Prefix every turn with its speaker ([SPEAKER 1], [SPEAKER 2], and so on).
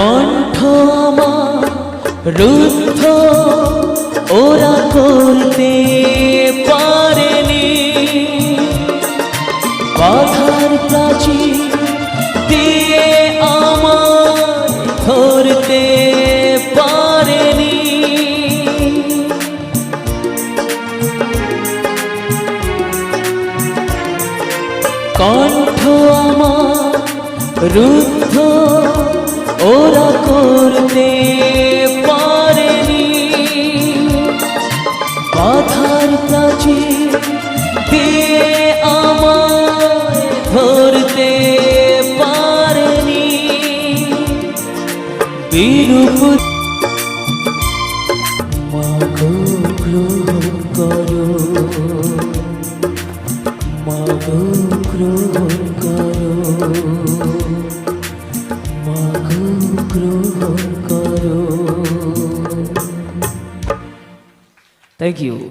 [SPEAKER 1] কণ্ঠ আমার রুদ্ধ, ওরা করতে পারেনি। বাধার প্রাচীর দিয়ে আমার ধরতে পারেনি। কণ্ঠ আমার রুদ্ধ মাগো গ্রহণ করো মাগো গ্রহণ করো মাগো গ্রহণ করো থ্যাংক ইউ